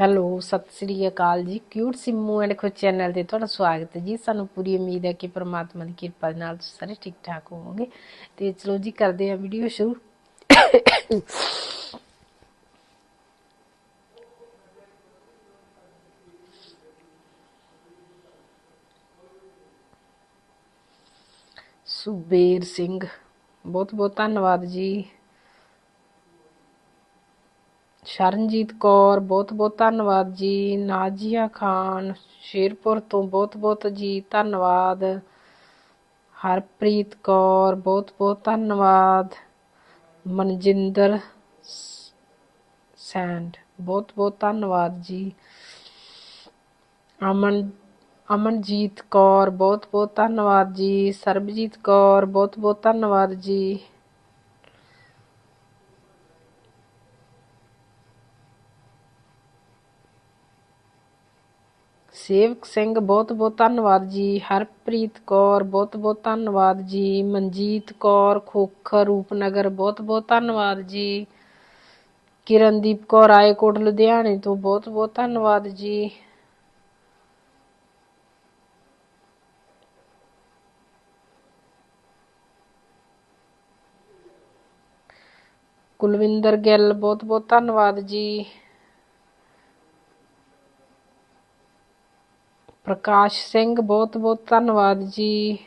Hello, ਸਤਿ ਸ੍ਰੀ ਅਕਾਲ ਜੀ। ਕਿਊਟ ਸਿੰਮੂ ਐਂਡ ਖੁਦ ਚੈਨਲ ਤੇ ਤੁਹਾਡਾ ਸਵਾਗਤ ਹੈ ਜੀ। ਸਾਨੂੰ ਪੂਰੀ ਉਮੀਦ ਹੈ ਕਿ ਪ੍ਰਮਾਤਮਾ ਦੀ ਕਿਰਪਾ ਦੇ ਨਾਲ ਤੁਸੀਂ ਸਾਰੇ ਠੀਕ ਠਾਕ ਹੋਵੋਗੇ। ਤੇ ਚਲੋ ਜੀ, ਕਰਦੇ ਹਾਂ ਵੀਡੀਓ ਸ਼ੁਰੂ। ਸੁਬੇਰ ਸਿੰਘ ਬਹੁਤ ਬਹੁਤ ਧੰਨਵਾਦ ਜੀ। ਸ਼ਰਨਜੀਤ ਕੌਰ, ਬਹੁਤ ਬਹੁਤ ਧੰਨਵਾਦ ਜੀ। ਨਾਜੀਆ ਖਾਨ, ਸ਼ੇਰਪੁਰ ਤੋਂ ਬਹੁਤ ਬਹੁਤ ਜੀ, ਧੰਨਵਾਦ। ਹਰਪ੍ਰੀਤ ਕੌਰ, ਬਹੁਤ ਬਹੁਤ ਧੰਨਵਾਦ। ਮਨਜਿੰਦਰ ਸੈਂਡ ਬਹੁਤ ਬਹੁਤ ਧੰਨਵਾਦ ਜੀ। ਅਮਨ, ਅਮਨਜੀਤ ਕੌਰ, ਬਹੁਤ ਬਹੁਤ ਧੰਨਵਾਦ ਜੀ। ਸਰਬਜੀਤ ਕੌਰ, ਬਹੁਤ ਬਹੁਤ ਧੰਨਵਾਦ ਜੀ। ਸੇਵਕ ਸਿੰਘ, ਬਹੁਤ ਬਹੁਤ ਧੰਨਵਾਦ ਜੀ। ਹਰਪ੍ਰੀਤ ਕੌਰ, ਬਹੁਤ ਬਹੁਤ ਧੰਨਵਾਦ ਜੀ। ਮਨਜੀਤ ਕੌਰ, ਖੋਖਰ, ਰੂਪਨਗਰ, ਬਹੁਤ ਬਹੁਤ ਧੰਨਵਾਦ ਜੀ। ਕਿਰਨਦੀਪ ਕੌਰ, ਰਾਏਕੋਟ, ਲੁਧਿਆਣੇ ਤੋਂ ਬਹੁਤ ਬਹੁਤ ਧੰਨਵਾਦ ਜੀ। ਕੁਲਵਿੰਦਰ ਗਿੱਲ, ਬਹੁਤ ਬਹੁਤ ਧੰਨਵਾਦ ਜੀ। ਪ੍ਰਕਾਸ਼ ਸਿੰਘ, ਬਹੁਤ ਬਹੁਤ ਧੰਨਵਾਦ ਜੀ।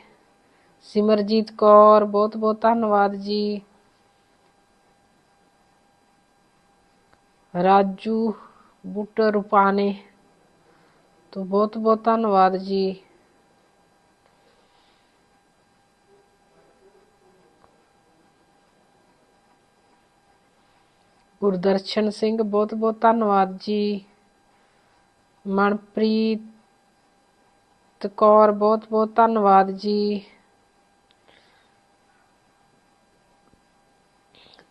ਸਿਮਰਜੀਤ ਕੌਰ, ਬਹੁਤ ਬਹੁਤ ਧੰਨਵਾਦ ਜੀ। ਰਾਜੂ ਬੁੱਟਰ ਰੁਪਾਨੇ ਤੋਂ ਬਹੁਤ ਬਹੁਤ ਧੰਨਵਾਦ ਜੀ। ਗੁਰਦਰਸ਼ਨ ਸਿੰਘ, ਬਹੁਤ ਬਹੁਤ ਧੰਨਵਾਦ ਜੀ। ਮਨਪ੍ਰੀਤ ਕੌਰ, ਬਹੁਤ ਬਹੁਤ ਧੰਨਵਾਦ ਜੀ।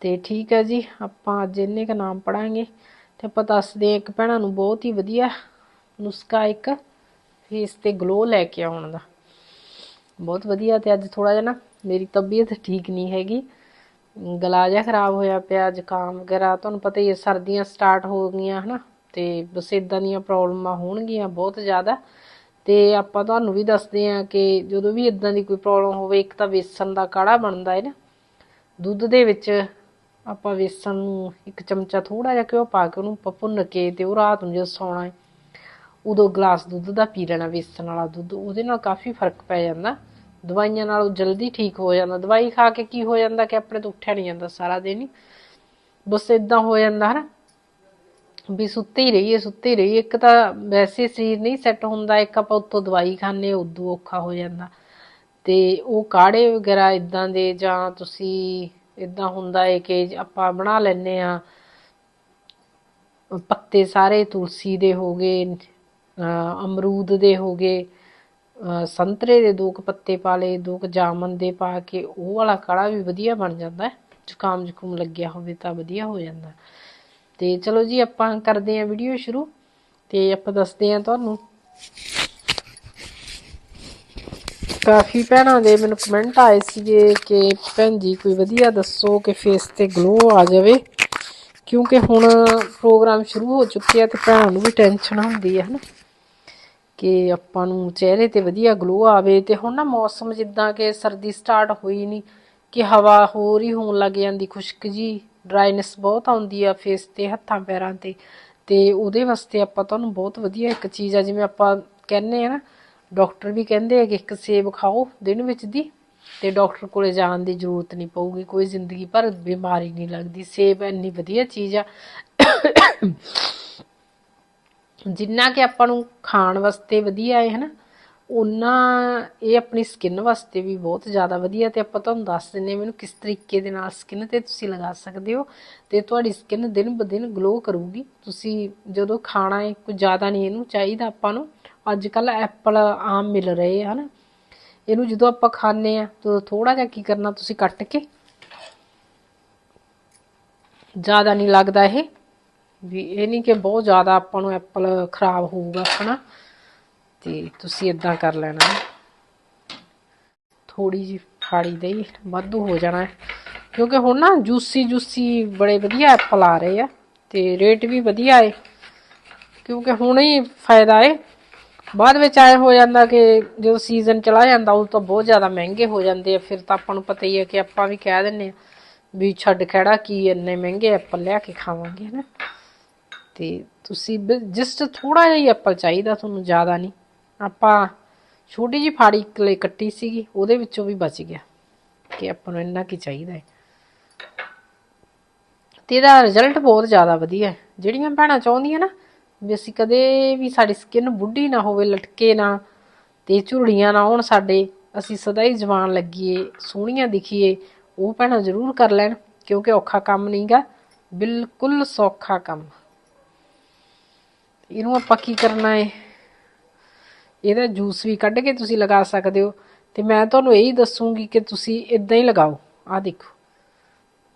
ਤੇ ਠੀਕ ਹੈ ਜੀ, ਆਪਾਂ ਅੱਜ ਇੰਨੇ ਕ ਨਾਮ ਪੜਾਂਗੇ ਤੇ ਆਪਾਂ ਦੱਸਦੇ ਹਾਂ ਇੱਕ ਭੈਣਾਂ ਨੂੰ ਬਹੁਤ ਹੀ ਵਧੀਆ ਨੁਸਖਾ ਇੱਕ ਫੇਸ ਤੇ ਗਲੋ ਲੈ ਕੇ ਆਉਣ ਦਾ। ਬਹੁਤ ਵਧੀਆ ਤੇ ਅੱਜ ਥੋੜਾ ਜਿਹਾ ਨਾ ਮੇਰੀ ਤਬੀਅਤ ਠੀਕ ਨਹੀਂ ਹੈਗੀ। ਗਲਾ ਜਿਹਾ ਖਰਾਬ ਹੋਇਆ ਪਿਆ, ਜ਼ੁਕਾਮ ਵਗੈਰਾ, ਤੁਹਾਨੂੰ ਪਤਾ ਹੀ ਹੈ ਸਰਦੀਆਂ ਸਟਾਰਟ ਹੋ ਗਈਆਂ ਹਨਾ ਤੇ ਬਸ ਇਦਾਂ ਦੀਆਂ ਪ੍ਰੋਬਲਮਾਂ ਹੋਣਗੀਆਂ ਬਹੁਤ ਜ਼ਿਆਦਾ। ਤੇ ਆਪਾਂ ਤੁਹਾਨੂੰ ਵੀ ਦੱਸਦੇ ਹਾਂ ਕਿ ਜਦੋਂ ਵੀ ਇਦਾਂ ਦੀ ਕੋਈ ਪ੍ਰੋਬਲਮ ਹੋਵੇ, ਇੱਕ ਤਾਂ ਵੇਸਣ ਦਾ ਕਾੜਾ ਬਣਦਾ ਹੈ ਨਾ। ਦੁੱਧ ਦੇ ਵਿੱਚ ਆਪਾਂ ਵੇਸਣ ਨੂੰ ਇੱਕ ਚਮਚਾ ਥੋੜਾ ਜਿਹਾ ਘਿਓ ਪਾ ਕੇ ਉਹਨੂੰ ਭੁੰਨ ਕੇ ਤੇ ਉਹ ਰਾਤ ਨੂੰ ਜਦੋਂ ਸੌਣਾ ਹੈ, ਉਦੋਂ ਗਲਾਸ ਦੁੱਧ ਦਾ ਪੀ ਲੈਣਾ, ਵੇਸਣ ਵਾਲਾ ਦੁੱਧ। ਉਹਦੇ ਨਾਲ ਕਾਫੀ ਫ਼ਰਕ ਪੈ ਜਾਂਦਾ। ਦਵਾਈਆਂ ਨਾਲੋਂ ਜਲਦੀ ਠੀਕ ਹੋ ਜਾਂਦਾ। ਦਵਾਈ ਖਾ ਕੇ ਕੀ ਹੋ ਜਾਂਦਾ ਕਿ ਆਪਣੇ ਤੋਂ ਉੱਠਿਆ ਨਹੀਂ ਜਾਂਦਾ ਸਾਰਾ ਦਿਨ ਹੀ। ਬਸ ਇਦਾਂ ਹੋ ਜਾਂਦਾ ਹਨਾ। ਵੀ ਸੁੱਤੇ ਹੀ ਰਹੀਏ, ਸੁੱਤੇ ਹੀ ਰਹੀਏ। ਇੱਕ ਤਾਂ ਵੈਸੇ ਸਰੀਰ ਨਹੀਂ ਸੈੱਟ ਹੁੰਦਾ, ਇੱਕ ਆਪਾਂ ਉੱਤੋਂ ਦਵਾਈ ਖਾਂਦੇ ਉਦੋਂ ਔਖਾ ਹੋ ਜਾਂਦਾ। ਤੇ ਉਹ ਕਾੜੇ ਵਗੈਰਾ ਇਦਾਂ ਦੇ ਜਾਂ ਤੁਸੀਂ ਇਦਾਂ ਹੁੰਦਾ ਹੈ ਕਿ ਆਪਾਂ ਬਣਾ ਲੈਨੇ ਆ ਪੱਤੇ ਸਾਰੇ ਤੁਲਸੀ ਦੇ ਹੋ ਗਏ, ਅਹ ਅਮਰੂਦ ਦੇ ਹੋ ਗਏ, ਅਹ ਸੰਤਰੇ ਦੇ ਦੋ ਕੁ ਪੱਤੇ ਪਾ ਲਏ, ਦੋ ਕੁ ਜਾਮਨ ਦੇ ਪਾ ਕੇ ਉਹ ਵਾਲਾ ਕਾੜਾ ਵੀ ਵਧੀਆ ਬਣ ਜਾਂਦਾ ਹੈ। ਜ਼ੁਕਾਮ ਜ਼ੁਕੂਮ ਲੱਗਿਆ ਹੋਵੇ ਤਾਂ ਵਧੀਆ ਹੋ ਜਾਂਦਾ ਤੇ ਚਲੋ ਜੀ, ਆਪਾਂ ਕਰਦੇ ਹਾਂ ਵੀਡੀਓ ਸ਼ੁਰੂ ਤੇ ਆਪਾਂ ਦੱਸਦੇ ਹਾਂ ਤੁਹਾਨੂੰ। ਕਾਫੀ ਭੈਣਾਂ ਦੇ ਮੈਨੂੰ ਕਮੈਂਟ ਆਏ ਸੀਗੇ ਕਿ, ਭੈਣ ਜੀ, ਕੋਈ ਵਧੀਆ ਦੱਸੋ ਕਿ ਫੇਸ ਤੇ ਗਲੋ ਆ ਜਾਵੇ, ਕਿਉਂਕਿ ਹੁਣ ਪ੍ਰੋਗਰਾਮ ਸ਼ੁਰੂ ਹੋ ਚੁੱਕੇ ਆ ਤੇ ਭੈਣਾਂ ਨੂੰ ਵੀ ਟੈਨਸ਼ਨ ਹੁੰਦੀ ਹੈ ਹਨਾ, ਕਿ ਆਪਾਂ ਨੂੰ ਚਿਹਰੇ ਤੇ ਵਧੀਆ ਗਲੋ ਆਵੇ ਤੇ ਹੁਣ ਨਾ ਮੌਸਮ ਜਿੱਦਾਂ ਕਿ ਸਰਦੀ ਸਟਾਰਟ ਹੋਈ ਨਹੀਂ ਕਿ ਹਵਾ ਹੋਰ ਹੀ ਹੋਣ ਲੱਗ ਜਾਂਦੀ, ਖੁਸ਼ਕ ਜੀ। ਡਰਾਈਨੈਸ ਬਹੁਤ ਆਉਂਦੀ ਆ ਫੇਸ ਤੇ, ਹੱਥਾਂ ਪੈਰਾਂ ਤੇ। ਤੇ ਉਹਦੇ ਵਾਸਤੇ ਆਪਾਂ ਤੁਹਾਨੂੰ ਬਹੁਤ ਵਧੀਆ ਇੱਕ ਚੀਜ਼ ਆ, ਜਿਵੇਂ ਆਪਾਂ ਕਹਿੰਦੇ ਆ ਨਾ ਡਾਕਟਰ ਵੀ ਕਹਿੰਦੇ ਆ ਕਿ ਇੱਕ ਸੇਬ ਖਾਓ ਦਿਨ ਵਿੱਚ ਦੀ, ਤੇ ਡਾਕਟਰ ਕੋਲੇ ਜਾਣ ਦੀ ਜ਼ਰੂਰਤ ਨਹੀਂ ਪਊਗੀ, ਕੋਈ ਜ਼ਿੰਦਗੀ ਭਰ ਬਿਮਾਰੀ ਨਹੀਂ ਲੱਗਦੀ। ਸੇਬ ਇੰਨੀ ਵਧੀਆ ਚੀਜ਼ ਆ। ਜਿੰਨਾ ਕਿ ਆਪਾਂ ਨੂੰ ਖਾਣ ਵਾਸਤੇ ਵਧੀਆ ਹੈ, ਹਨਾ। ਉਹਨਾਂ ਇਹ ਆਪਣੀ ਸਕਿਨ ਵਾਸਤੇ ਵੀ ਬਹੁਤ ਜ਼ਿਆਦਾ ਵਧੀਆ ਤੇ ਆਪਾਂ ਤੁਹਾਨੂੰ ਦੱਸ ਦਿੰਨੇ ਹਾਂ ਮੈਨੂੰ ਕਿਸ ਤਰੀਕੇ ਦੇ ਨਾਲ ਸਕਿਨ ਤੇ ਤੁਸੀਂ ਲਗਾ ਸਕਦੇ ਹੋ ਤੇ ਤੁਹਾਡੀ ਸਕਿਨ ਦਿਨ ਬ ਦਿਨ ਗਲੋ ਕਰੂਗੀ। ਤੁਸੀਂ ਜਦੋਂ ਖਾਣਾ ਹੈ ਕੋਈ ਜ਼ਿਆਦਾ ਨਹੀਂ ਇਹਨੂੰ ਚਾਹੀਦਾ ਆਪਾਂ ਨੂੰ। ਅੱਜ ਕੱਲ ਐਪਲ ਆਮ ਮਿਲ ਰਹੇ ਹਨ। ਇਹਨੂੰ ਜਦੋਂ ਆਪਾਂ ਖਾਂਦੇ ਆ ਤਾਂ ਥੋੜਾ ਜਿਹਾ ਕੀ ਕਰਨਾ ਤੁਸੀਂ ਕੱਟ ਕੇ। ਜ਼ਿਆਦਾ ਨਹੀਂ ਲੱਗਦਾ ਇਹ। ਵੀ ਇਹ ਨਹੀਂ ਕਿ ਬਹੁਤ ਜ਼ਿਆਦਾ ਆਪਾਂ ਨੂੰ ਐਪਲ ਖਰਾਬ ਹੋਊਗਾ, ਹਨਾ। ਤੇ ਤੁਸੀਂ ਇਦਾਂ ਕਰ ਲੈਣਾ। ਥੋੜੀ ਜਿਹੀ ਫਾੜੀ ਦੇਈ, ਵਾਧੂ ਹੋ ਜਾਣਾ। ਕਿਉਂਕਿ ਹੁਣ ਨਾ ਜੂਸੀ ਜੂਸੀ ਬੜੇ ਵਧੀਆ ਐਪਲ ਆ ਰਹੇ ਆ ਤੇ ਰੇਟ ਵੀ ਵਧੀਆ ਏ। ਕਿਉਂਕਿ ਹੁਣ ਹੀ ਫਾਇਦਾ ਏ। ਬਾਅਦ ਵਿੱਚ ਆਏ ਹੋ ਜਾਂਦਾ ਕਿ ਜਦੋਂ ਸੀਜ਼ਨ ਚਲਾ ਜਾਂਦਾ ਉਹ ਤਾਂ ਬਹੁਤ ਜ਼ਿਆਦਾ ਮਹਿੰਗੇ ਹੋ ਜਾਂਦੇ ਆ। ਫਿਰ ਤਾਂ ਆਪਾਂ ਨੂੰ ਪਤਾ ਹੀ ਹੈ ਕਿ ਆਪਾਂ ਵੀ ਕਹਿ ਦਿੰਨੇ ਆ ਵੀ ਛੱਡ ਖੜਾ ਕੀ ਇੰਨੇ ਮਹਿੰਗੇ ਐਪਲ ਲਿਆ ਕੇ ਖਾਵਾਂਗੇ ਨਾ ਤੇ ਤੁਸੀਂ ਜਸਟ ਥੋੜਾ ਜਿਹਾ ਹੀ ਐਪਲ ਚਾਹੀਦਾ ਤੁਹਾਨੂੰ, ਜ਼ਿਆਦਾ ਨਹੀਂ। ਆਪਾਂ ਛੋਟੀ ਜੀ ਫਾੜੀ ਇੱਕ ਲਈ ਕੱਟੀ ਸੀਗੀ, ਉਹਦੇ ਵਿੱਚੋਂ ਵੀ ਬਚ ਗਿਆ ਕਿ ਆਪਾਂ ਨੂੰ ਇੰਨਾ ਕੀ ਚਾਹੀਦਾ ਹੈ। ਤੇ ਇਹਦਾ ਰਿਜ਼ਲਟ ਬਹੁਤ ਜ਼ਿਆਦਾ ਵਧੀਆ ਹੈ। ਜਿਹੜੀਆਂ ਭੈਣਾਂ ਚਾਹੁੰਦੀਆਂ ਨਾ ਵੀ ਅਸੀਂ ਕਦੇ ਵੀ ਸਾਡੀ ਸਕਿਨ ਬੁੱਢੀ ਨਾ ਹੋਵੇ, ਲਟਕੇ ਨਾ ਤੇ ਝੁਰੜੀਆਂ ਨਾ ਹੋਣ ਸਾਡੇ, ਅਸੀਂ ਸਦਾ ਹੀ ਜਵਾਨ ਲੱਗੀਏ, ਸੋਹਣੀਆਂ ਦਿਖੀਏ, ਉਹ ਭੈਣਾਂ ਜ਼ਰੂਰ ਕਰ ਲੈਣ, ਕਿਉਂਕਿ ਔਖਾ ਕੰਮ ਨਹੀਂਗਾ ਬਿਲਕੁਲ ਸੌਖਾ ਕੰਮ। ਇਹਨੂੰ ਆਪਾਂ ਕੀ ਕਰਨਾ ਹੈ? ਇਹਦਾ ਜੂਸ ਵੀ ਕੱਢ ਕੇ ਤੁਸੀਂ ਲਗਾ ਸਕਦੇ ਹੋ। ਤੇ ਮੈਂ ਤੁਹਾਨੂੰ ਇਹੀ ਦੱਸੂਗੀ ਕਿ ਤੁਸੀਂ ਇਦਾਂ ਹੀ ਲਗਾਓ। ਆ ਦੇਖੋ।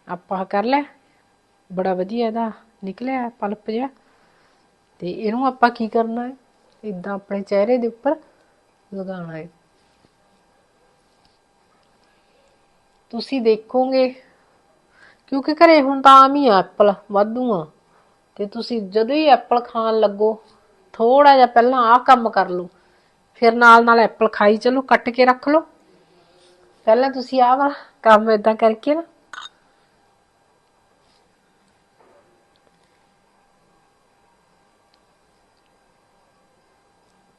ਆਪਾਂ ਕਰ ਲੈ ਬੜਾ ਵਧੀਆ ਇਹਦਾ ਨਿਕਲਿਆ, ਪਲਪ ਜਿਹਾ। ਤੇ ਇਹਨੂੰ ਆਪਾਂ ਕੀ ਕਰਨਾ ਹੈ? ਇਦਾਂ ਆਪਣੇ ਚਿਹਰੇ ਦੇ ਉੱਪਰ ਲਗਾਉਣਾ ਹੈ। ਤੁਸੀਂ ਦੇਖੋਗੇ, ਕਿਉਂਕਿ ਘਰੇ ਹੁਣ ਤਾਂ ਆਮ ਹੀ ਆ ਐਪਲ, ਵਾਧੂ ਆ। ਤੇ ਤੁਸੀਂ ਜਦੋਂ ਹੀ ਐਪਲ ਖਾਣ ਲੱਗੋ ਥੋੜਾ ਜਿਹਾ ਪਹਿਲਾਂ ਆਹ ਕੰਮ ਕਰ ਲਓ। ਫਿਰ ਨਾਲ ਨਾਲ ਐਪਲ ਖਾਈ ਚਲੋ, ਕੱਟ ਕੇ ਰੱਖ ਲਓ। ਪਹਿਲਾਂ ਤੁਸੀਂ ਆਹ ਵਾ ਕੰਮ ਇਦਾਂ ਕਰਕੇ ਨਾ।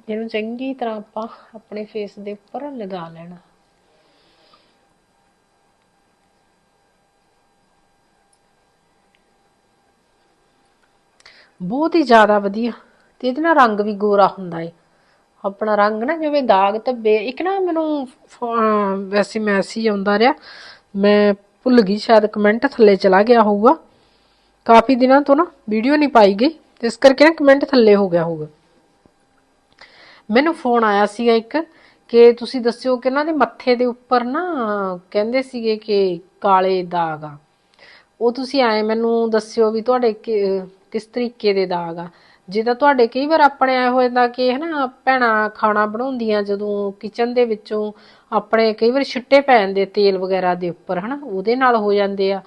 ਇਹਨੂੰ ਚੰਗੀ ਤਰ੍ਹਾਂ ਆਪਾਂ ਆਪਣੇ ਫੇਸ ਦੇ ਉੱਪਰ ਲਗਾ ਲੈਣਾ। ਬਹੁਤ ਹੀ ਜ਼ਿਆਦਾ ਵਧੀਆ। ਤੇ ਇਹਦੇ ਨਾਲ ਰੰਗ ਵੀ ਗੋਰਾ ਹੁੰਦਾ ਏ। ਆਪਣਾ ਰੰਗ ਨਾ ਜਿਵੇਂ ਦਾਗ ਧੱਬੇ, ਇੱਕ ਨਾ ਮੈਨੂੰ ਵੈਸੇ ਮੈਸੇਜ ਆਉਂਦਾ ਰਿਹਾ, ਮੈਂ ਭੁੱਲ ਗਈ, ਸ਼ਾਇਦ ਕਮੈਂਟ ਥੱਲੇ ਚਲਾ ਗਿਆ ਹੋਊਗਾ। ਕਾਫੀ ਦਿਨਾਂ ਤੋਂ ਨਾ ਵੀਡੀਓ ਨਹੀਂ ਪਾਈ ਗਈ, ਇਸ ਕਰਕੇ ਨਾ ਕਮੈਂਟ ਥੱਲੇ ਹੋ ਗਿਆ ਹੋਊਗਾ। ਮੈਨੂੰ ਫੋਨ ਆਇਆ ਸੀਗਾ ਇੱਕ ਕਿ ਤੁਸੀਂ ਦੱਸਿਓ ਕਿ ਇਹਨਾਂ ਦੇ ਮੱਥੇ ਦੇ ਉੱਪਰ ਨਾ ਕਹਿੰਦੇ ਸੀਗੇ ਕਿ ਕਾਲੇ ਦਾਗ ਆ। ਉਹ ਤੁਸੀਂ ਆਏ ਮੈਨੂੰ ਦੱਸਿਓ ਵੀ ਤੁਹਾਡੇ ਕਿਸ ਤਰੀਕੇ ਦੇ ਦਾਗ ਆ। ਜੇ ਤਾਂ ਤੁਹਾਡੇ ਕਈ ਵਾਰ ਆਪਣੇ ਆਏ ਹੋਏ ਦਾ ਕਿ ਹਨਾ, ਭੈਣਾਂ ਖਾਣਾ ਬਣਾਉਂਦੀਆਂ ਜਦੋਂ ਕਿਚਨ ਦੇ ਵਿੱਚੋਂ ਆਪਣੇ ਕਈ ਵਾਰ ਛਿੱਟੇ ਪੈ ਜਾਂਦੇ ਤੇਲ ਵਗੈਰਾ ਦੇ ਉੱਪਰ, ਹਨਾ, ਉਹਦੇ ਨਾਲ ਹੋ ਜਾਂਦੇ ਆ।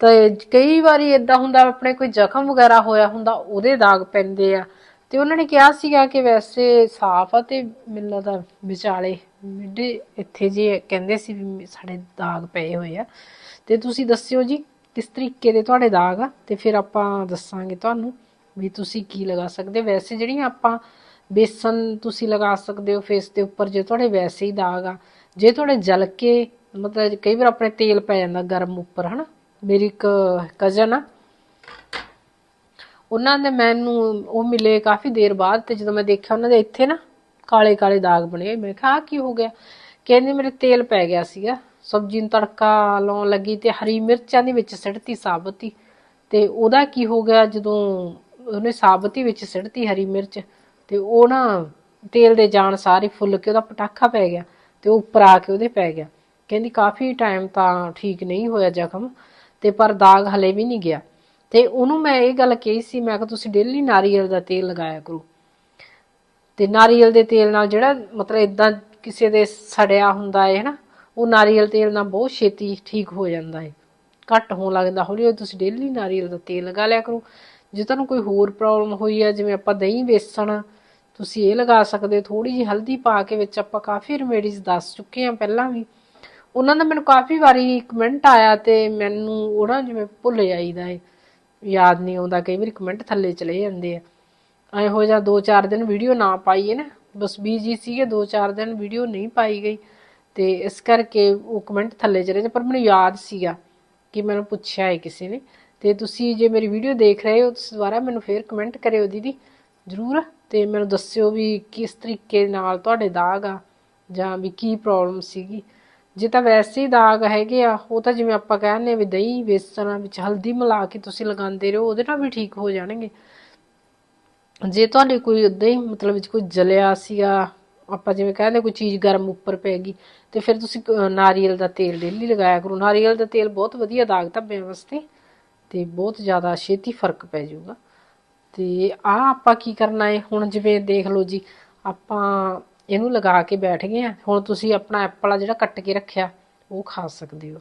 ਤੇ ਕਈ ਵਾਰੀ ਇਦਾਂ ਹੁੰਦਾ ਆਪਣੇ ਕੋਈ ਜ਼ਖਮ ਵਗੈਰਾ ਹੋਇਆ ਹੁੰਦਾ, ਉਹਦੇ ਦਾਗ ਪੈਂਦੇ ਆ। ਤੇ ਉਹਨਾਂ ਨੇ ਕਿਹਾ ਸੀਗਾ ਕਿ ਵੈਸੇ ਸਾਫ਼ ਆ ਤੇ ਮੈਨੂੰ ਲੱਗਦਾ ਵਿਚਾਲੇ, ਮਿੱਡੇ ਇੱਥੇ ਜੇ ਕਹਿੰਦੇ ਸੀ ਵੀ ਸਾਡੇ ਦਾਗ ਪਏ ਹੋਏ ਆ। ਤੇ ਤੁਸੀਂ ਦੱਸਿਓ ਜੀ, ਕਿਸ ਤਰੀਕੇ ਦੇ ਤੁਹਾਡੇ ਦਾਗ ਆ? ਤੇ ਫਿਰ ਆਪਾਂ ਦੱਸਾਂਗੇ ਤੁਹਾਨੂੰ। ਵੀ ਤੁਸੀਂ ਕੀ ਲਗਾ ਸਕਦੇ? ਵੈਸੇ ਜਿਹੜੀਆਂ ਆਪਾਂ ਬੇਸਨ ਤੁਸੀਂ ਲਗਾ ਸਕਦੇ ਹੋ ਫੇਸ ਦੇ ਉੱਪਰ, ਜੇ ਤੁਹਾਡੇ ਵੈਸੇ ਹੀ ਦਾਗ ਆ, ਜੇ ਤੁਹਾਡੇ ਜਲ ਕੇ, ਮਤਲਬ ਕਈ ਵਾਰ ਆਪਣੇ ਤੇਲ ਪੈ ਜਾਂਦਾ ਗਰਮ ਉੱਪਰ, ਹਨਾ? ਮੇਰੀ ਇੱਕ ਕਜ਼ਨ ਆ, ਉਹਨਾਂ ਨੇ ਮੈਨੂੰ ਉਹ ਮਿਲੇ ਕਾਫੀ ਦੇਰ ਬਾਅਦ ਤੇ ਜਦੋਂ ਮੈਂ ਦੇਖਿਆ ਉਹਨਾਂ ਦੇ ਇੱਥੇ ਨਾ ਕਾਲੇ ਕਾਲੇ ਦਾਗ ਬਣੇ ਮੈਂ ਕਿਹਾ, ਆਹ ਕੀ ਹੋ ਗਿਆ? ਕਹਿੰਦੇ, ਮੇਰੇ ਤੇਲ ਪੈ ਗਿਆ ਸੀਗਾ, ਸਬਜ਼ੀ ਨੂੰ ਤੜਕਾ ਲਾਉਣ ਲੱਗੀ ਤੇ ਹਰੀ ਮਿਰਚਾਂ ਦੇ ਵਿੱਚ ਸਿੱਟਤੀ ਸਾਬਤ ਹੀ ਤੇ ਉਹਦਾ ਕੀ ਹੋ ਗਿਆ ਜਦੋਂ ਉਹਨੇ ਸਾਬਤ ਹੀ ਵਿੱਚ ਸਿੱਟਤੀ ਹਰੀ ਮਿਰਚ ਤੇ ਉਹ ਨਾ ਤੇਲ ਦੇ ਜਾਣ ਸਾਰੇ ਫੁੱਲ ਕੇ ਉਹਦਾ ਪਟਾਖਾ ਪੈ ਗਿਆ ਤੇ ਉਹ ਉੱਪਰ ਆ ਕੇ ਉਹਦੇ ਪੈ ਗਿਆ। ਕਹਿੰਦੀ ਕਾਫੀ ਟਾਈਮ ਤਾਂ ਠੀਕ ਨਹੀਂ ਹੋਇਆ ਜ਼ਖਮ ਤੇ ਪਰ ਦਾਗ ਹਲੇ ਵੀ ਨਹੀਂ ਗਿਆ। ਤੇ ਉਹਨੂੰ ਮੈਂ ਇਹ ਗੱਲ ਕਹੀ ਸੀ, ਮੈਂ ਕਿ ਤੁਸੀਂ ਡੇਲੀ ਨਾਰੀਅਲ ਦਾ ਤੇਲ ਲਗਾਇਆ ਕਰੋ। ਤੇ ਨਾਰੀਅਲ ਦੇ ਤੇਲ ਨਾਲ ਜਿਹੜਾ ਮਤਲਬ ਇਦਾਂ ਕਿਸੇ ਦੇ ਸੜਿਆ ਹੁੰਦਾ ਹੈ ਹਨਾ ਉਹ ਨਾਰੀਅਲ ਤੇਲ ਨਾਲ ਬਹੁਤ ਛੇਤੀ ਠੀਕ ਹੋ ਜਾਂਦਾ ਹੈ। ਘੱਟ ਹੋਣ ਲੱਗਦਾ ਹੌਲੀ ਹੌਲੀ ਤੁਸੀਂ ਡੇਲੀ ਨਾਰੀਅਲ ਦਾ ਤੇਲ ਲਗਾ ਲਿਆ ਕਰੋ। ਜੇ ਤੁਹਾਨੂੰ ਕੋਈ ਹੋਰ ਪ੍ਰੋਬਲਮ ਹੋਈ ਆ, ਜਿਵੇਂ ਆਪਾਂ ਦਹੀਂ ਵੇਸਣ, ਤੁਸੀਂ ਇਹ ਲਗਾ ਸਕਦੇ ਹੋ ਥੋੜੀ ਜਿਹੀ ਹਲਦੀ ਪਾ ਕੇ ਵਿੱਚ ਆਪਾਂ ਕਾਫੀ ਰੈਮੇਡੀਜ਼ ਦੱਸ ਚੁੱਕੇ ਹਾਂ ਪਹਿਲਾਂ ਵੀ। ਉਹਨਾਂ ਦਾ ਮੈਨੂੰ ਕਾਫੀ ਵਾਰੀ ਕਮੈਂਟ ਆਇਆ ਤੇ ਮੈਨੂੰ ਉਹਨਾਂ ਜਿਵੇਂ ਭੁੱਲ ਜਾਈਦਾ ਏ, ਯਾਦ ਨਹੀਂ ਆਉਂਦਾ, ਕਈ ਵਾਰੀ ਕਮੈਂਟ ਥੱਲੇ ਚਲੇ ਜਾਂਦੇ ਆ। ਇਹੋ ਜਿਹਾ 2-4 ਦਿਨ ਵੀਡੀਓ ਨਾ ਪਾਈਏ ਨਾ, ਬਸ ਬੀਜੀ ਸੀਗੇ 2-4 ਦਿਨ ਵੀਡੀਓ ਨਹੀਂ ਪਾਈ ਗਈ। ਤੇ ਇਸ ਕਰਕੇ ਉਹ ਕਮੈਂਟ ਥੱਲੇ ਚਲੇ ਜਾਂਦੇ, ਪਰ ਮੈਨੂੰ ਯਾਦ ਸੀਗਾ ਕਿ ਮੈਨੂੰ ਪੁੱਛਿਆ ਹੈ ਕਿਸੇ ਨੇ। ਤੇ ਤੁਸੀਂ ਜੇ ਮੇਰੀ ਵੀਡੀਓ ਦੇਖ ਰਹੇ ਹੋ, ਤੁਸੀਂ ਦੁਬਾਰਾ ਮੈਨੂੰ ਫੇਰ ਕਮੈਂਟ ਕਰਿਓ ਦੀਦੀ, ਜਰੂਰ। ਤੇ ਮੈਨੂੰ ਦੱਸਿਓ ਵੀ ਕਿਸ ਤਰੀਕੇ ਨਾਲ ਤੁਹਾਡੇ ਦਾਗ ਆ, ਜਾਂ ਵੀ ਕੀ ਪ੍ਰੋਬਲਮ ਸੀਗੀ। ਜੇ ਤਾਂ ਵੈਸੇ ਹੀ ਦਾਗ ਹੈਗੇ ਆ, ਉਹ ਤਾਂ ਜਿਵੇਂ ਆਪਾਂ ਕਹਿੰਦੇ ਆ ਵੀ ਦਹੀਂ ਵੇਸਣ ਵਿੱਚ ਹਲਦੀ ਮਿਲਾ ਕੇ ਤੁਸੀਂ ਲਗਾਉਂਦੇ ਰਹੋ, ਉਹਦੇ ਨਾਲ ਵੀ ਠੀਕ ਹੋ ਜਾਣਗੇ। ਜੇ ਤੁਹਾਡੇ ਕੋਈ ਉਦਾਂ ਹੀ ਮਤਲਬ ਵਿੱਚ ਕੋਈ ਜਲਿਆ ਸੀਗਾ, ਆਪਾਂ ਜਿਵੇਂ ਕਹਿੰਦੇ ਕੋਈ ਚੀਜ਼ ਗਰਮ ਉੱਪਰ ਪੈ ਗਈ, ਤੇ ਫਿਰ ਤੁਸੀਂ ਨਾਰੀਅਲ ਦਾ ਤੇਲ ਡੇਲੀ ਲਗਾਇਆ ਕਰੋ। ਨਾਰੀਅਲ ਦਾ ਤੇਲ ਬਹੁਤ ਵਧੀਆ ਦਾਗ ਧੱਬਿਆਂ ਵਾਸਤੇ। ਤੇ ਬਹੁਤ ਜ਼ਿਆਦਾ ਛੇਤੀ ਫ਼ਰਕ ਪੈ ਜਾਊਗਾ। ਤੇ ਆ ਆਪਾਂ ਕੀ ਕਰਨਾ ਹੈ ਹੁਣ ਜਿਵੇਂ ਦੇਖ ਲਓ ਜੀ, ਆਪਾਂ ਇਹਨੂੰ ਲਗਾ ਕੇ ਬੈਠ ਗਏ ਹਾਂ ਹੁਣ ਤੁਸੀਂ ਆਪਣਾ ਐਪਲ ਆ ਜਿਹੜਾ ਕੱਟ ਕੇ ਰੱਖਿਆ, ਉਹ ਖਾ ਸਕਦੇ ਹੋ।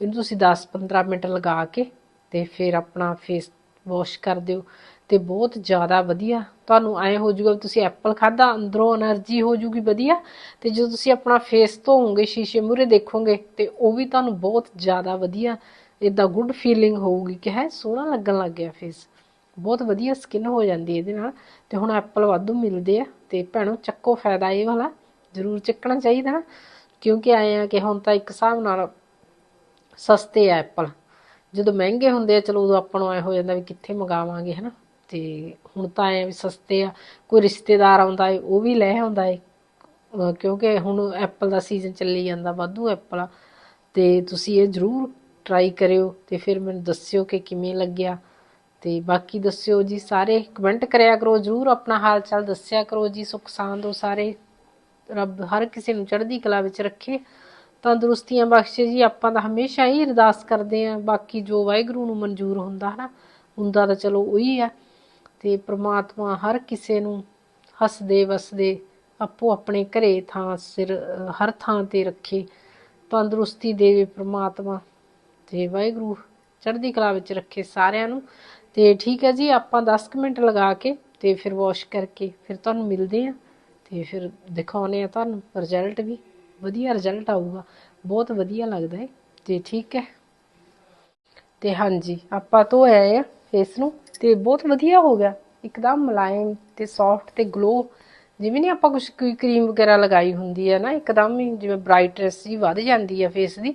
ਇਹਨੂੰ ਤੁਸੀਂ 10-15 ਮਿੰਟ ਲਗਾ ਕੇ ਤੇ ਫਿਰ ਆਪਣਾ ਫੇਸ ਵਾਸ਼ ਕਰ ਦਿਓ ਤੇ ਬਹੁਤ ਜ਼ਿਆਦਾ ਵਧੀਆ। ਤੁਹਾਨੂੰ ਐ ਹੋ ਜਾਊਗਾ ਤੁਸੀਂ ਐਪਲ ਖਾਦਾ ਅੰਦਰੋਂ એનર્ਜੀ ਹੋ ਜੂਗੀ ਵਧੀਆ। ਤੇ ਜਦੋਂ ਤੁਸੀਂ ਆਪਣਾ ਫੇਸ ਧੋਓਗੇ ਸ਼ੀਸ਼ੇ ਮੂਰੇ ਦੇਖੋਗੇ ਤੇ ਉਹ ਵੀ ਤੁਹਾਨੂੰ ਬਹੁਤ ਜ਼ਿਆਦਾ ਵਧੀਆ ਇਦਾਂ ਗੁੱਡ ਫੀਲਿੰਗ ਹੋਊਗੀ ਕਿ ਹੈ, ਸੋਹਣਾ ਲੱਗਣ ਲੱਗ ਗਿਆ ਫੇਸ ਬਹੁਤ ਵਧੀਆ ਸਕਿਨ ਹੋ ਜਾਂਦੀ ਇਹਦੇ ਨਾਲ। ਤੇ ਹੁਣ ਐਪਲ ਵਾਧੂ ਮਿਲਦੇ ਆ ਤੇ ਭੈਣੋ, ਚੱਕੋ ਫਾਇਦਾ ਇਹ ਵਾਲਾ। ਜ਼ਰੂਰ ਚੱਕਣਾ ਚਾਹੀਦਾ। ਨਾ ਕਿਉਂਕਿ ਆਏ ਆ ਕਿ ਹੁਣ ਤਾਂ ਇੱਕ ਹਿਸਾਬ ਨਾਲ ਸਸਤੇ ਆ ਐਪਲ ਜਦੋਂ ਮਹਿੰਗੇ ਹੁੰਦੇ ਆ, ਚਲੋ ਉਦੋਂ ਆਪਾਂ ਨੂੰ ਐ ਹੋ ਜਾਂਦਾ ਵੀ ਕਿੱਥੇ ਮੰਗਾਵਾਂਗੇ, ਹਨਾ? ਤੇ ਹੁਣ ਤਾਂ ਐ ਵੀ ਸਸਤੇ ਆ। ਕੋਈ ਰਿਸ਼ਤੇਦਾਰ ਆਉਂਦਾ ਏ, ਉਹ ਵੀ ਲੈ ਆਉਂਦਾ ਏ। ਕਿਉਂਕਿ ਹੁਣ ਐਪਲ ਦਾ ਸੀਜ਼ਨ ਚੱਲੀ ਜਾਂਦਾ, ਵਾਧੂ ਐਪਲ ਆ। ਤੇ ਤੁਸੀਂ ਇਹ ਜ਼ਰੂਰ ਟਰਾਈ ਕਰਿਓ ਤੇ ਫਿਰ ਮੈਨੂੰ ਦੱਸਿਓ ਕਿ ਕਿਵੇਂ ਲੱਗਿਆ। ਤੇ ਬਾਕੀ ਦੱਸਿਓ ਜੀ, ਸਾਰੇ ਕਮੈਂਟ ਕਰਿਆ ਕਰੋ, ਜ਼ਰੂਰ ਆਪਣਾ ਹਾਲ ਚਾਲ ਦੱਸਿਆ ਕਰੋ ਜੀ, ਸੁੱਖ ਸਾਂਦ ਹੋ ਸਾਰੇ। ਰੱਬ ਹਰ ਕਿਸੇ ਨੂੰ ਚੜ੍ਹਦੀ ਕਲਾ ਵਿੱਚ ਰੱਖੇ। ਤੰਦਰੁਸਤੀਆਂ ਬਖਸ਼ੇ ਜੀ, ਆਪਾਂ ਤਾਂ ਹਮੇਸ਼ਾ ਹੀ ਅਰਦਾਸ ਕਰਦੇ ਆਂ ਬਾਕੀ ਜੋ ਵਾਹਿਗੁਰੂ ਨੂੰ ਮਨਜ਼ੂਰ ਹੁੰਦਾ ਹਨਾ, ਹੁੰਦਾ ਤਾਂ ਚਲੋ ਉਹੀ ਆ। ਤੇ ਪ੍ਰਮਾਤਮਾ ਹਰ ਕਿਸੇ ਨੂੰ ਹੱਸਦੇ, ਵਸਦੇ, ਆਪੋ ਆਪਣੇ ਘਰੇ ਥਾਂ ਸਿਰ ਹਰ ਥਾਂ ਤੇ ਰੱਖੇ। ਤੰਦਰੁਸਤੀ ਦੇਵੇ ਪ੍ਰਮਾਤਮਾ। ਤੇ ਵਾਹਿਗੁਰੂ ਚੜ੍ਹਦੀ ਕਲਾ ਵਿੱਚ ਰੱਖੇ ਸਾਰਿਆਂ ਨੂੰ। ਤੇ ਠੀਕ ਹੈ ਜੀ, ਆਪਾਂ 10 ਕੁ ਮਿੰਟ ਲਗਾ ਕੇ ਤੇ ਫਿਰ ਵਾਸ਼ ਕਰਕੇ ਫਿਰ ਤੁਹਾਨੂੰ ਮਿਲਦੇ ਆ ਤੇ ਫਿਰ ਦਿਖਾਉਨੇ ਆ ਤੁਹਾਨੂੰ ਰਿਜ਼ਲਟ ਵੀ। ਵਧੀਆ ਰਿਜ਼ਲਟ ਆਊਗਾ। ਬਹੁਤ ਵਧੀਆ ਲੱਗਦਾ ਹੈ। ਤੇ ਠੀਕ ਹੈ। ਤੇ ਹਾਂਜੀ, ਆਪਾਂ ਧੋਇਆ ਆ ਫੇਸ ਨੂੰ ਤੇ ਬਹੁਤ ਵਧੀਆ ਹੋ ਗਿਆ। ਇੱਕਦਮ ਮੁਲਾਇਮ ਤੇ ਸੌਫਟ ਤੇ ਗਲੋ ਜਿਵੇਂ ਨਹੀਂ ਆਪਾਂ ਕੁਝ ਕਰੀਮ ਵਗੈਰਾ ਲਗਾਈ ਹੁੰਦੀ ਹੈ ਨਾ, ਇੱਕਦਮ ਹੀ ਜਿਵੇਂ ਬ੍ਰਾਈਟਨੈਸ ਜੀ ਵੱਧ ਜਾਂਦੀ ਹੈ ਫੇਸ ਦੀ,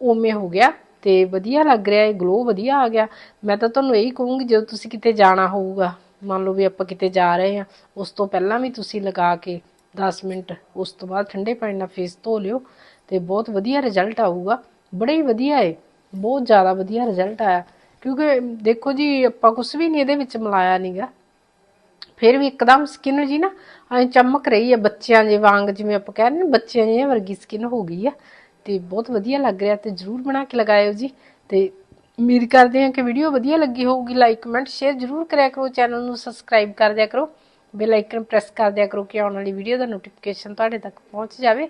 ਉਵੇਂ ਹੋ ਗਿਆ। ਤੇ ਵਧੀਆ ਲੱਗ ਰਿਹਾ ਹੈ ਗਲੋ ਵਧੀਆ ਆ ਗਿਆ। ਮੈਂ ਤਾਂ ਤੁਹਾਨੂੰ ਇਹੀ ਕਹੂੰਗੀ, ਜਦੋਂ ਤੁਸੀਂ ਕਿਤੇ ਜਾਣਾ ਹੋਊਗਾ, ਮੰਨ ਲਓ ਵੀ ਆਪਾਂ ਕਿਤੇ ਜਾ ਰਹੇ ਹਾਂ, ਉਸ ਤੋਂ ਪਹਿਲਾਂ ਵੀ ਤੁਸੀਂ ਲਗਾ ਕੇ 10 ਮਿੰਟ, ਉਸ ਤੋਂ ਬਾਅਦ ਠੰਡੇ ਪਾਣੀ ਨਾਲ ਫੇਸ ਧੋ ਲਿਓ ਤੇ ਬਹੁਤ ਵਧੀਆ ਰਿਜ਼ਲਟ ਆਊਗਾ। ਬੜੇ ਹੀ ਵਧੀਆ ਹੈ ਬਹੁਤ ਜ਼ਿਆਦਾ ਵਧੀਆ ਰਿਜ਼ਲਟ ਆਇਆ। ਕਿਉਂਕਿ ਦੇਖੋ ਜੀ, ਆਪਾਂ ਕੁਝ ਵੀ ਨਹੀਂ ਇਹਦੇ ਵਿੱਚ ਮਿਲਾਇਆ ਨਹੀਂਗਾ ਫਿਰ ਵੀ ਇੱਕਦਮ ਸਕਿਨ ਜੀ ਨਾ, ਐ ਚਮਕ ਰਹੀ ਹੈ ਬੱਚਿਆਂ ਦੇ ਵਾਂਗ ਜਿਵੇਂ ਆਪਾਂ ਕਹਿੰਦੇ ਨੇ, ਬੱਚਿਆਂ ਜਿਹੇ ਵਰਗੀ ਸਕਿਨ ਹੋ ਗਈ ਆ। ਤੇ ਬਹੁਤ ਵਧੀਆ ਲੱਗ ਰਿਹਾ ਤੇ ਜਰੂਰ ਬਣਾ ਕੇ ਲਗਾਇਓ ਜੀ। ਤੇ ਉਮੀਦ ਕਰਦੇ ਹਾਂ ਕਿ ਵੀਡੀਓ ਵਧੀਆ ਲੱਗੀ ਹੋਊਗੀ। ਲਾਈਕ ਕਮੈਂਟ ਸ਼ੇਅਰ ਜਰੂਰ ਕਰਿਆ ਕਰੋ। ਚੈਨਲ ਨੂੰ ਸਬਸਕ੍ਰਾਈਬ ਕਰ ਦਿਆ ਕਰੋ। ਬੈਲ ਆਈਕਨ ਪ੍ਰੈਸ ਕਰ ਦਿਆ ਕਰੋ ਕਿ ਆਉਣ ਵਾਲੀ ਵੀਡੀਓ ਦਾ ਨੋਟੀਫਿਕੇਸ਼ਨ ਤੁਹਾਡੇ ਤੱਕ ਪਹੁੰਚ ਜਾਵੇ।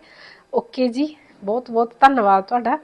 ਓਕੇ ਜੀ। ਬਹੁਤ ਬਹੁਤ ਧੰਨਵਾਦ ਤੁਹਾਡਾ।